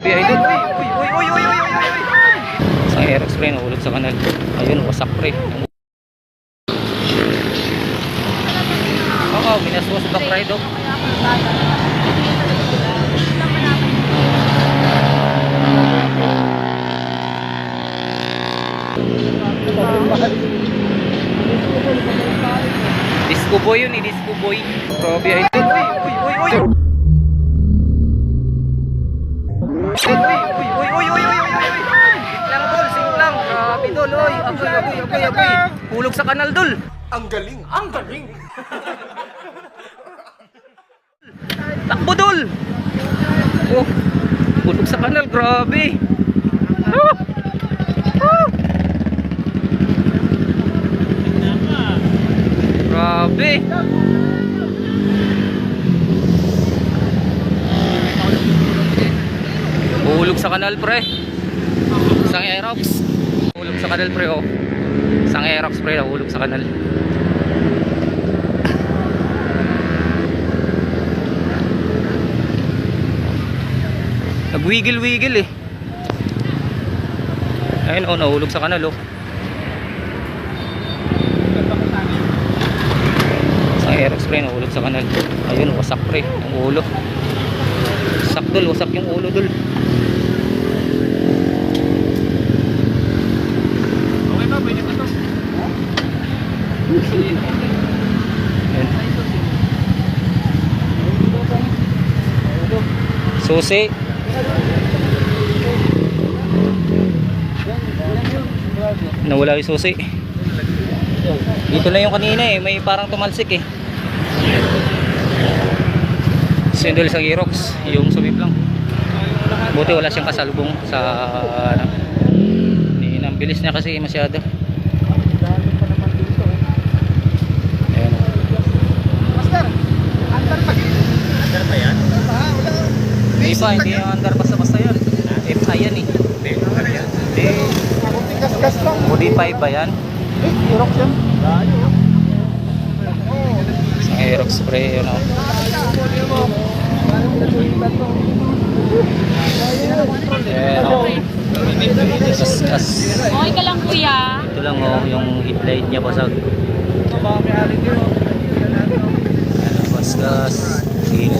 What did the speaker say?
Uy. Uy, uy, uy, uy, uy, uy, uy. Sa Aerox pre, nahulog sa kanal. Ayun, wasak pre. Oo, minaswas back ride oh. Disco boy yun eh, disco boy. Idol. Uy, uy, uy, uy. Uy, dol, oy. Apoy, apoy, apoy, apoy. Hulog sa kanal dol. Ang galing! Ang galing! Takbo dol. Oh, hulog sa kanal, grabe. Ah. Ah. Grabe. Hulog sa kanal pre. Isang Aerox. Hulog sa kanal pre oh. Isang Aerox pre hulog sa kanal. Nagwigil-wigil eh. Ayun oh, nahulog sa kanal oh. Isang Aerox pre nahulog sa kanal. Ayun, wasak pre, ang ulo. Wasak dul, wasak yung ulo dul. Okay ba? Pwede ba ito? Ayun. Susi. Nawala yung susi. Dito lang yung kanina eh, may parang tumalsik eh. Sindol sa Girox, yung sumip lang. Buti wala siyang kasalubong sa ano. Ang bilis niya kasi masyado. Hindi pa, hindi yung under basta-basta yan. FI yan eh. Hindi? Hindi. Gas-gas lang. Modify ba yan? Eh, Eurox yan. Isang Aerox spray, yun o. Ayan o. Gas-gas. Okay ka lang kuya. Ito lang o, yung headlight niya basag. Ayan o, gas-gas. Sige.